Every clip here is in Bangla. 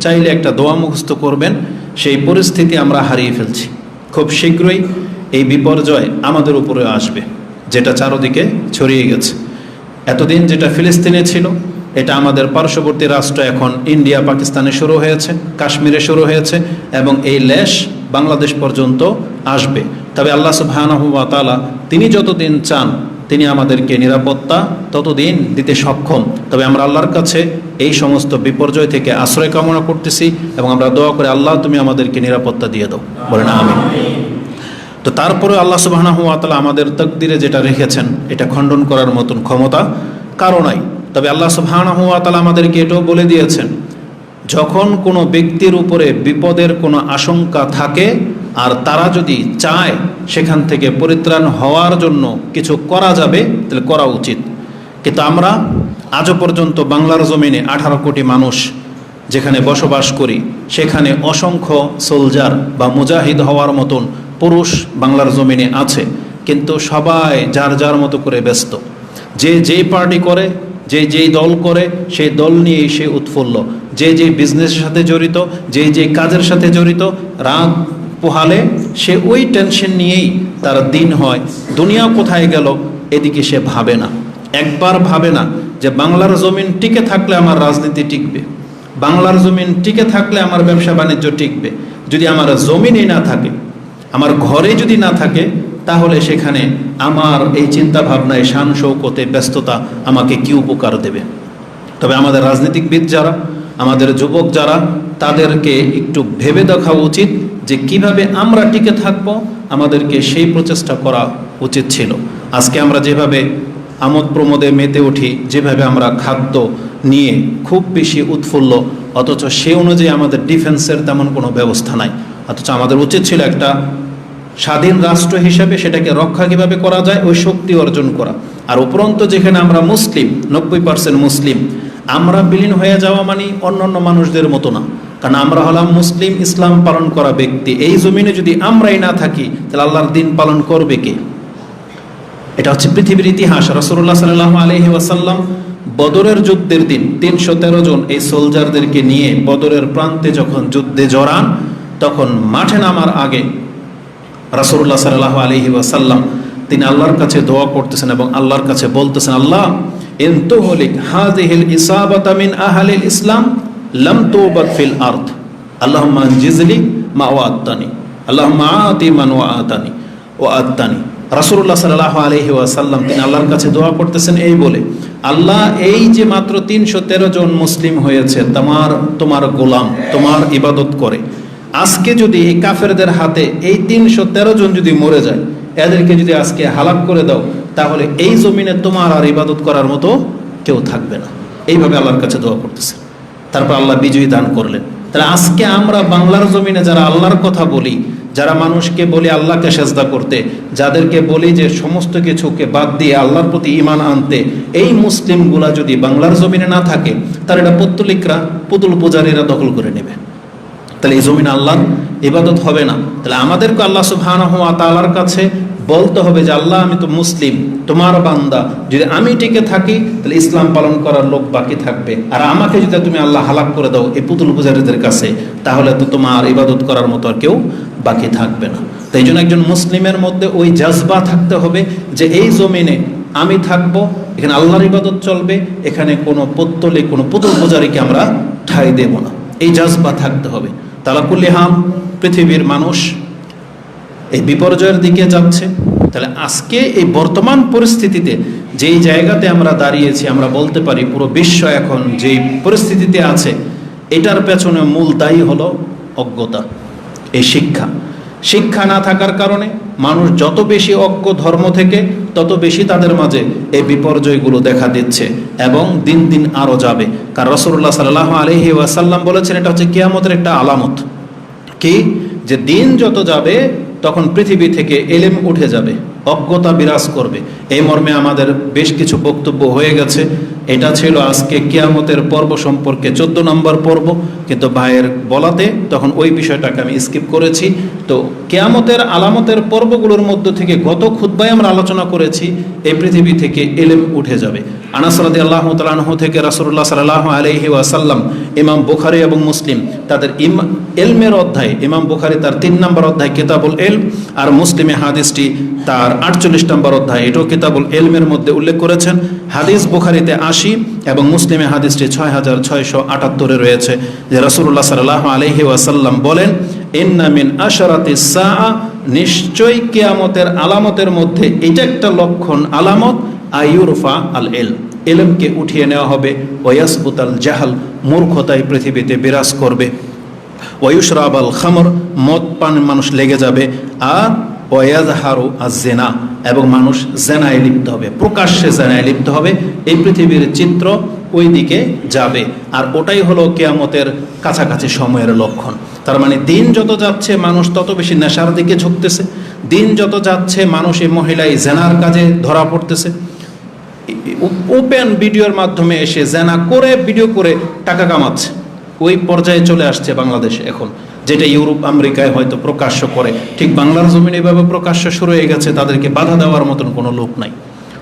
চাইলে একটা দোয়া মুখস্থ করবেন, সেই পরিস্থিতি আমরা হারিয়ে ফেলছি। খুব শীঘ্রই এই বিপর্যয় আমাদের উপরে আসবে, যেটা চারদিকে ছড়িয়ে গেছে। এতদিন যেটা ফিলিস্তিনে ছিল, এটা আমাদের পার্শ্ববর্তী রাষ্ট্র এখন ইন্ডিয়া, পাকিস্তানে শুরু হয়েছে, কাশ্মীরে শুরু হয়েছে, এবং এই লেশ বাংলাদেশ পর্যন্ত আসবে। তবে আল্লাহ সুবহানাহু তাআলা, তিনি যতদিন চান তিনি আমাদেরকে নিরাপত্তা ততদিন দিতে সক্ষম। তবে আমরা আল্লাহর কাছে এই সমস্ত বিপর্যয় থেকে আশ্রয় কামনা করতেছি এবং আমরা দোয়া করে, আল্লাহ তুমি আমাদেরকে নিরাপত্তা দিয়ে দাও। বলে না আমি তো তারপরে আল্লাহ সুবাহানাহু তাআলা আমাদের তকদিরে যেটা রেখেছেন, এটা খণ্ডন করার মতন ক্ষমতা কারও নাই। তবে আল্লাহ সুবাহানাহু তাআলা আমাদেরকে এটাও বলে দিয়েছেন, যখন কোনো ব্যক্তির উপরে বিপদের কোনো আশঙ্কা থাকে আর তারা যদি চায় সেখান থেকে পরিত্রাণ হওয়ার জন্য কিছু করা যাবে, তাহলে করা উচিত। কিন্তু আমরা আজও পর্যন্ত বাংলার জমিনে আঠারো কোটি মানুষ যেখানে বসবাস করি, সেখানে অসংখ্য সোলজার বা মুজাহিদ হওয়ার মতন পুরুষ বাংলার জমিনে আছে। কিন্তু সবাই যার যার মতো করে ব্যস্ত। যে যেই পার্টি করে, যে যেই দল করে, সেই দল নিয়েই সে উৎফুল্ল। যে যে বিজনেসের সাথে জড়িত, যে যে কাজের সাথে জড়িত, রাত পোহালে সে ওই টেনশন নিয়েই তার দিন হয়। দুনিয়া কোথায় গেল এদিকে সে ভাবে না। একবার ভাবে না যে বাংলার জমিন টিকে থাকলে আমার রাজনীতি টিকবে। বাংলার জমিন টিকে থাকলে আমার ব্যবসা বাণিজ্য টিকবে। যদি আমার জমিনই না থাকে, আমার ঘরে যদি না থাকে, তাহলে সেখানে আমার এই চিন্তা ভাবনায় শান শৌকতে ব্যস্ততা আমাকে কি উপকার দেবে? তবে আমাদের রাজনীতিকবিদ যারা, আমাদের যুবক যারা, তাদেরকে একটু ভেবে দেখা উচিত যে কীভাবে আমরা টিকে থাকব, আমাদেরকে সেই প্রচেষ্টা করা উচিত ছিল। আজকে আমরা যেভাবে আমোদ প্রমোদে মেতে উঠি, যেভাবে আমরা খাদ্য নিয়ে খুব বেশি উৎফুল্ল, অথচ সে অনুযায়ী আমাদের ডিফেন্সের তেমন কোনো ব্যবস্থা নাই। অথচ আমাদের উচিত ছিল একটা স্বাধীন রাষ্ট্র হিসেবে সেটাকে রক্ষা কীভাবে করা যায়, ওই শক্তি অর্জন করা। আর উপরন্ত যেখানে আমরা মুসলিম, নব্বই পার্সেন্ট মুসলিম, আমরা বিলীন হয়ে যাওয়া মানে অন্যান্য মানুষদের মতো না। কারণ আমরা হলাম মুসলিম ইসলাম পালন করা ব্যক্তি। এই জমিনে যদি আমরাই না থাকি, তাহলে আল্লাহর দিন পালন করবে কে? এটা হচ্ছে পৃথিবীর ইতিহাস। রসুল্লাহ সাল্লাহ আলহি ওয়াসাল্লাম বদরের যুদ্ধের দিন তিনশো তেরো জন এই সোলজারদেরকে নিয়ে বদরের প্রান্তে যখন যুদ্ধে জড়ান, তখন মাঠে নামার আগে রাসুল্লাহ সাল্লাহ আলহি ওয়াসাল্লাম তিনি আল্লাহর কাছে দোয়া করতেছেন এবং আল্লাহর কাছে বলতেছেন, আল্লাহ ইনতুহলিক হাযিহিল ইসাবাতা মিন আহলিল ইসলাম লাম তুবাত ফিল আরদ আল্লাহুম্মা জিজলি মা ওয়াত্তানি আল্লাহুম্মা আতি মান ওয়াতানি ওয়াত্তানি রাসূলুল্লাহ সাল্লাল্লাহু আলাইহি ওয়াসাল্লাম তিনি আল্লাহর কাছে দোয়া করতেছেন এই বলে, আল্লাহ এই যে মাত্র তিনশো তেরো জন মুসলিম হয়েছে, তোমার তোমার গোলাম, তোমার ইবাদত করে। আজকে যদি এই কাফেরদের হাতে এই তিনশো তেরো জন যদি মরে যায়, এদেরকে যদি আজকে হালাক করে দাও, তাহলে এই জমিনে তোমার আর ইবাদত করার মতো কেউ থাকবে না। এইভাবে আল্লাহর কাছে দোয়া করতেছে। তারপর আল্লাহ বিজয়ী দান করলেন। তাহলে আজকে আমরা বাংলার জমিনে যারা আল্লাহর কথা বলি, যারা মানুষকে বলি আল্লাহকে সেজদা করতে, যাদেরকে বলি যে সমস্ত কিছুকে বাদ দিয়ে আল্লাহর প্রতি ইমান আনতে, এই মুসলিমগুলা যদি বাংলার জমিনে না থাকে, তাহলে এটা পত্তলিকরা, পুতুল পূজারীরা দখল করে নেবে। তাহলে এই জমিন আল্লাহর ইবাদত হবে না। তাহলে আমাদেরকে আল্লাহ সুবহানাহু ওয়া তাআলার কাছে বলতে হবে যে আল্লাহ, আমি তো মুসলিম, তোমার বান্দা। যদি আমি টিকে থাকি, তাহলে ইসলাম পালন করার লোক বাকি থাকবে। আর আমাকে যদি তুমি আল্লাহ হালাক করে দাও এই পুতুল পূজারীদের কাছে, তাহলে তো তোমার ইবাদত করার মতো আর কেউ বাকি থাকবে না। তাই জন্য একজন মুসলিমের মধ্যে ওই জাজবা থাকতে হবে যে এই জমিনে আমি থাকব, এখানে আল্লাহর ইবাদত চলবে, এখানে কোনো পত্তলে, কোনো পুতুল পূজারীকে আমরা ঠাই দেব না। এই জাজবা থাকতে হবে। তালাকুল্লি হাম পৃথিবীর মানুষ এই বিপর্যয়ের দিকে যাচ্ছে। তাহলে আজকে এই বর্তমান পরিস্থিতিতে যেই জায়গাতে আমরা দাঁড়িয়েছি, আমরা বলতে পারি পুরো বিশ্ব এখন যেই পরিস্থিতিতে আছে, এটার পেছনে মূল দায়ী হলো অজ্ঞতা, এই শিক্ষা। শিক্ষা না থাকার কারণে মানুষ যত বেশি অজ্ঞ ধর্ম থেকে, তত বেশি তাদের মাঝে এই বিপর্যয়গুলো দেখা দিচ্ছে এবং দিন দিন আরও যাবে। কারণ রসুল্লাহ সাল্লাহ আলহি ওয়াসাল্লাম বলেছেন, এটা হচ্ছে কিয়ামতের একটা আলামত। কি? যে দিন যত যাবে তখন পৃথিবী থেকে এলেম উঠে যাবে, অজ্ঞতা বিরাজ করবে। এই মর্মে আমাদের বেশ কিছু বক্তব্য হয়ে গেছে। এটা ছিল আজকে কিয়ামতের পর্ব সম্পর্কে চোদ্দ নম্বর পর্ব। কিন্তু ভাইয়ের বলাতে তখন ওই বিষয়টাকে আমি স্কিপ করেছি। তো কেয়ামতের আলামতের পর্বগুলোর মধ্য থেকে গত খুদ্ায় আমরা আলোচনা করেছি, এই পৃথিবী থেকে এলেম উঠে যাবে। আনাসরাদি আল্লাহ তালাহ থেকে রাসুল্লাহ সাল্লাহ আলহি ওয়াসাল্লাম, ইমাম বুখারি এবং মুসলিম, তাদের ইম এলমের অধ্যায়, ইমাম বুখারি তার তিন নম্বর অধ্যায় কিতাবুল এল আর মুসলিমে হাদিসটি তার আটচল্লিশ নম্বর অধ্যায়, এটাও কিতাবুল এলমের মধ্যে উল্লেখ করেছেন। হাদিস বুখারিতে আশি এবং মুসলিমে হাদিসটি ছয় হাজার ছয়শো আটাত্তরে রয়েছে, যে রাসুল্লাহ সাল্লাহ আলহি ওয়াসাল্লাম বলেন ইন্নামিন আশরাতি সা নিশ্চয়ই কেয়ামতের আলামতের মধ্যে এটা একটা লক্ষণ আলামত আয়ুরফা আল এল এলমকে উঠিয়ে নেওয়া হবে। ওয়াসবুত আল জাহাল মূর্খতাই পৃথিবীতে বিরাজ করবে। ওয়ুশরাব আল খামর, মদ পান মানুষ লেগে যাবে। আর ওয়াজহারু আজ জেনা এবং মানুষ জেনায় লিপ্ত হবে। প্রকাশ্যে জেনায় লিপ্ত হবে। এই পৃথিবীর চিত্র ওই দিকে যাবে। আর ওটাই হলো কেয়ামতের কাছাকাছি সময়ের লক্ষণ। তার মানে দিন যত যাচ্ছে, মানুষ তত বেশি নেশার দিকে ঝুঁকতেছে। দিন যত যাচ্ছে, মানুষ এই মহিলাই জেনার কাজে ধরা পড়তেছে। ওপেন ভিডিওর মাধ্যমে এসে জেনা করে, ভিডিও করে টাকা কামাচ্ছে। ওই পর্যায়ে চলে আসছে বাংলাদেশে এখন, যেটা ইউরোপ, আমেরিকায় হয়তো প্রকাশ্য করে। ঠিক বাংলার জমিন এভাবে প্রকাশ্য শুরু হয়ে গেছে, তাদেরকে বাধা দেওয়ার মতন কোনো লোক নাই।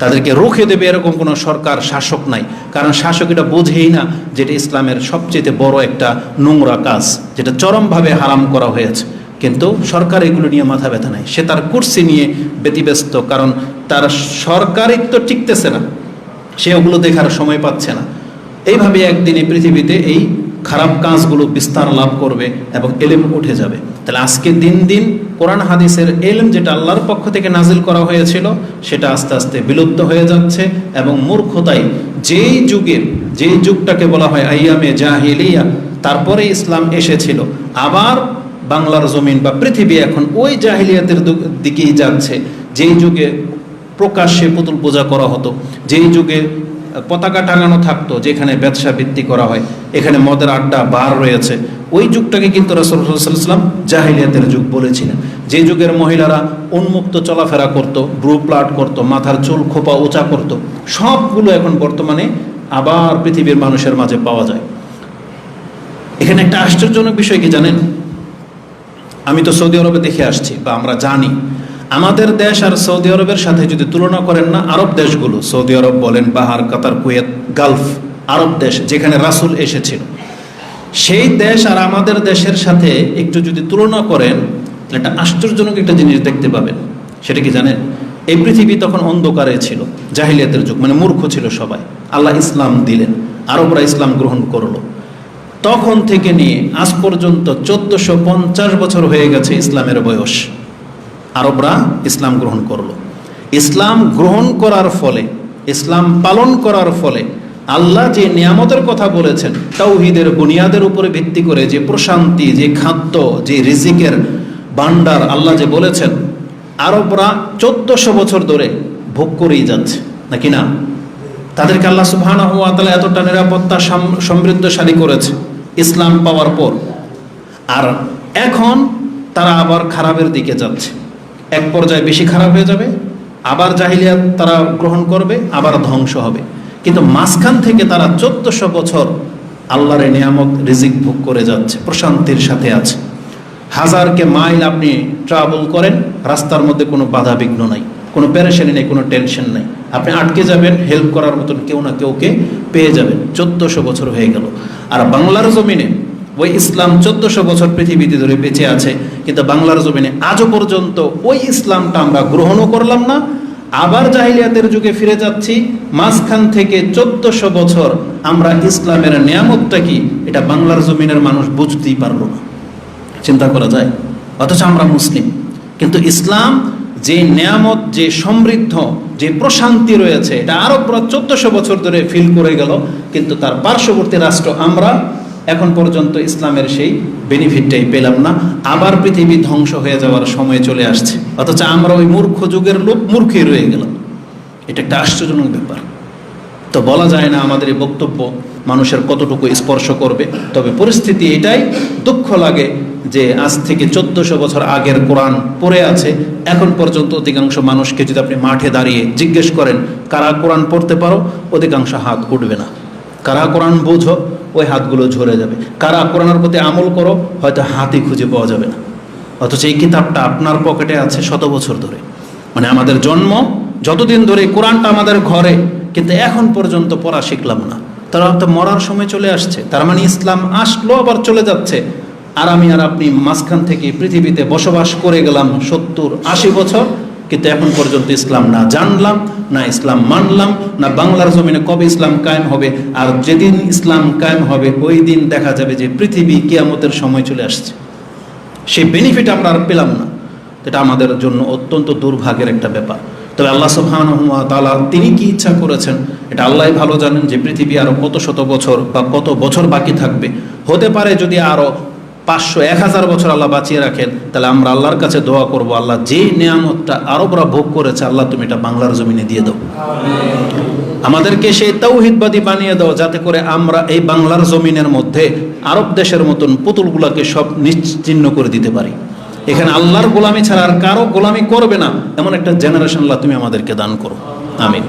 তাদেরকে রুখে দেবে এরকম কোনো সরকার, শাসক নাই। কারণ শাসক এটা বোঝেই না যেটা ইসলামের সবচেয়ে বড় একটা নোংরা কাজ, যেটা চরমভাবে হারাম করা হয়েছে। কিন্তু সরকার এগুলো নিয়ে মাথা ব্যথা নাই। সে তার কুর্সি নিয়ে ব্যতিব্যস্ত, কারণ তার সরকারিত্ব টিকতেছে না। সে ওগুলো দেখার সময় পাচ্ছে না। এইভাবে একদিন এই পৃথিবীতে এই খারাপ কাজগুলো বিস্তার লাভ করবে এবং এলেম উঠে যাবে। তাহলে আজকে দিন দিন কোরআন হাদিসের এলেম যেটা আল্লাহর পক্ষ থেকে নাজিল করা হয়েছিল, সেটা আস্তে আস্তে বিলুপ্ত হয়ে যাচ্ছে এবং মূর্খতাই যেই যুগে যেই যুগটাকে বলা হয় আইয়ামে জাহিলিয়া, তারপরে ইসলাম এসেছিল। আবার বাংলার জমিন বা পৃথিবী এখন ওই জাহিলিয়াতের দিকেই যাচ্ছে। যেই যুগে প্রকাশ্যে পুতুল পূজা করা হতো। যেই যুগে পতাকা টাঙানো থাকতো, যেখানে ব্যবসা বৃত্তি করা হয়, এখানে মদের আড্ডা, বার রয়েছে। ওই যুগটাকে কিন্তু রসুলাম জাহিলিয়াতের যুগ বলেছিলেন। যে যুগের মহিলারা উন্মুক্ত চলাফেরা করত ব্রু প্লাট করত, মাথার চুল খোপা উঁচা করত, সবগুলো এখন বর্তমানে আবার পৃথিবীর মানুষের মাঝে পাওয়া যায়। এখানে একটা আশ্চর্যজনক বিষয় কি জানেন? আমি তো সৌদি আরবে দেখে আসছি, বা আমরা জানি আমাদের দেশ আর সৌদি আরবের সাথে যদি তুলনা করেন না, আরব দেশগুলো, সৌদি আরব বলেন, বাহার, কাতার, কুয়েত, গালফ, আরব দেশ, যেখানে রাসুল এসেছিল। সেই দেশ আর আমাদের দেশের সাথে একটু যদি তুলনা করেন একটা আশ্চর্যজনক একটা জিনিস দেখতে পাবেন। সেটা কি জানেন? এই পৃথিবী তখন অন্ধকারে ছিল, জাহিলিয়াতের যুগ মানে মূর্খ ছিল সবাই। আল্লাহ ইসলাম দিলেন, আরবরা ইসলাম গ্রহণ করল। তখন থেকে নিয়ে আজ পর্যন্ত চোদ্দশো বছর হয়ে গেছে ইসলামের বয়স। আরবরা ইসলাম গ্রহণ করল। ইসলাম গ্রহণ করার ফলে, ইসলাম পালন করার ফলে আল্লাহ যে নিয়ামতের কথা বলেছেন, তাওহিদের, বুনিয়াদের উপরে ভিত্তি করে যে প্রশান্তি, যে খাদ্য, যে রিজিকের বান্ডার আল্লাহ যে বলেছেন, আরবরা চোদ্দশো বছর ধরে ভোগ করেই যাচ্ছে। নাকি না? তাদেরকে আল্লাহ তাআলা এতটা নিরাপত্তা সমৃদ্ধশালী করেছে ইসলাম পাওয়ার পর। আর এখন তারা আবার খারাপের দিকে যাচ্ছে। এক পর্যায়ে বেশি খারাপ হয়ে যাবে, আবার জাহিলিয়াত তারা গ্রহণ করবে, আবার ধ্বংস হবে। কিন্তু মাঝখান থেকে তারা চোদ্দশো বছর আল্লাহর নিয়ামত রিজিক ভোগ করে যাচ্ছে, প্রশান্তির সাথে আছে। হাজারকে মাইল আপনি ট্রাভেল করেন, রাস্তার মধ্যে কোনো বাধা বিঘ্ন নাই, কোনো প্যারেশানি নেই, কোনো টেনশন নেই। আপনি আটকে যাবেন হেল্প করার মতন কেউ না কেউকে পেয়ে যাবেন। চোদ্দশো বছর হয়ে গেল। আর বাংলার জমিনে ওই ইসলাম চোদ্দশো বছর পৃথিবীতে ধরে বেঁচে আছে, কিন্তু বাংলার জমিনে আজও পর্যন্ত ওই ইসলামটা আমরা গ্রহণও করলাম না। আবার জাহিলিয়াতের যুগে ফিরে যাচ্ছি, মাঝখান থেকে চোদ্দশো বছর আমরা ইসলামের নিয়ামতটা কি, এটা বাংলার জমিনের মানুষ বুঝতেই পারল না। চিন্তা করা যায়, অথচ আমরা মুসলিম। কিন্তু ইসলাম যে নিয়ামত, যে সমৃদ্ধ, যে প্রশান্তি রয়েছে, এটা আরও প্রায় চোদ্দশো বছর ধরে ফিল করে গেল, কিন্তু তার পার্শ্ববর্তী রাষ্ট্র আমরা এখন পর্যন্ত ইসলামের সেই বেনিফিটটাই পেলাম না। আবার পৃথিবী ধ্বংস হয়ে যাওয়ার সময় চলে আসছে। অথচ আমরা ওই মূর্খ যুগের লোক মূর্খই রয়ে গেলাম। এটা একটা আশ্চর্যজনক ব্যাপার। তো বলা যায় না আমাদের এই বক্তব্য মানুষের কতটুকু স্পর্শ করবে। তবে পরিস্থিতি এটাই, দুঃখ লাগে যে আজ থেকে চোদ্দশো বছর আগের কোরআন পড়ে আছে। এখন পর্যন্ত অধিকাংশ মানুষকে যদি আপনি মাঠে দাঁড়িয়ে জিজ্ঞেস করেন, কারা কোরআন পড়তে পারো? অধিকাংশ হাত উঠবে না। কারা কোরআন বোঝো? ওই হাতগুলো ঝরে যাবে। কারা কোরআনের প্রতি আমল করো, হয়তো হাতই খুঁজে পাওয়া যাবে না। অথচ এই কিতাবটা আপনার পকেটে আছে শত বছর ধরে। মানে আমাদের জন্ম যতদিন ধরে কোরআনটা আমাদের ঘরে, কিন্তু এখন পর্যন্ত পড়া শিখলাম না। তারা তো মরার সময় চলে আসছে। তার মানে ইসলাম আসলো, আবার চলে যাচ্ছে। আর আমি আর আপনি মাঝখান থেকে পৃথিবীতে বসবাস করে গেলাম সত্তর আশি বছর। কিন্তু এখন পর্যন্ত ইসলাম না জানলাম, না ইসলাম মানলাম, না বাংলার জমিনে কবে ইসলাম কায়েম হবে, আর যেদিন ইসলাম কায়েম হবে, ওই দিন দেখা যাবে যে পৃথিবী কিয়ামতের সময় চলে আসছে। সেই বেনিফিট আমরা আর পেলাম না। এটা আমাদের জন্য অত্যন্ত দুর্ভাগ্যের একটা ব্যাপার। তবে আল্লাহ সুবহান তালা তিনি কি ইচ্ছা করেছেন, এটা আল্লাহ ভালো জানেন যে পৃথিবী আরও কত শত বছর বা কত বছর বাকি থাকবে। হতে পারে যদি আরও পাঁচশো এক হাজার বছর আল্লাহ বাঁচিয়ে রাখেন, তাহলে আমরা আল্লাহর কাছে দোয়া করব, আল্লাহ যে নিয়ামতটা আরবরা ভোগ করেছে, আল্লাহ তুমি এটা বাংলার জমিনে দিয়ে দাও। আমাদেরকে সেই তৌহিদবাদী বানিয়ে দাও, যাতে করে আমরা এই বাংলার জমিনের মধ্যে আরব দেশের মতন পুতুলগুলাকে সব নিশ্চিহ্ন করে দিতে পারি। এখানে আল্লাহর গোলামি ছাড়া আর কারও গোলামি করবে না, এমন একটা জেনারেশন আল্লাহ তুমি আমাদেরকে দান করো। আমিন।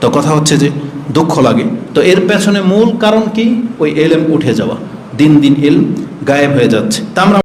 তো কথা হচ্ছে যে দুঃখ লাগে। তো এর পেছনে মূল কারণ কি? ওই এলএম উঠে যাওয়া। দিন দিন এল গায়েব হয়ে যাচ্ছে। তা আমরা